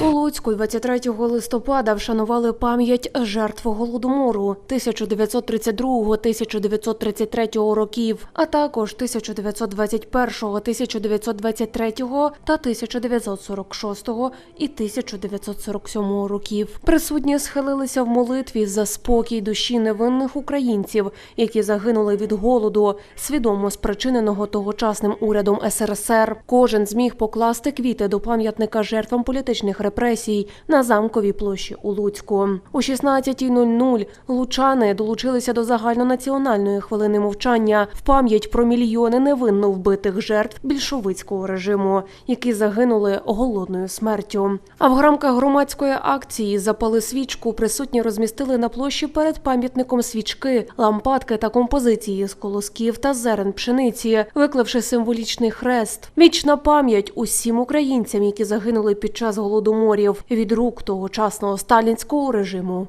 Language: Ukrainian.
У Луцьку 23 листопада вшанували пам'ять жертв голодомору 1932-1933 років, а також 1921, 1923 та 1946 і 1947 років. Присутні схилилися в молитві за спокій душі невинних українців, які загинули від голоду, свідомо спричиненого тогочасним урядом СРСР. Кожен зміг покласти квіти до пам'ятника жертвам політичних репресій на замковій площі у Луцьку. У 16.00 лучани долучилися до загальнонаціональної хвилини мовчання в пам'ять про мільйони невинно вбитих жертв більшовицького режиму, які загинули голодною смертю. А в рамках громадської акції запали свічку присутні розмістили на площі перед пам'ятником свічки, лампадки та композиції з колосків та зерен пшениці, викливши символічний хрест. Вічна пам'ять усім українцям, які загинули під час голодоморів від рук тогочасного сталінського режиму.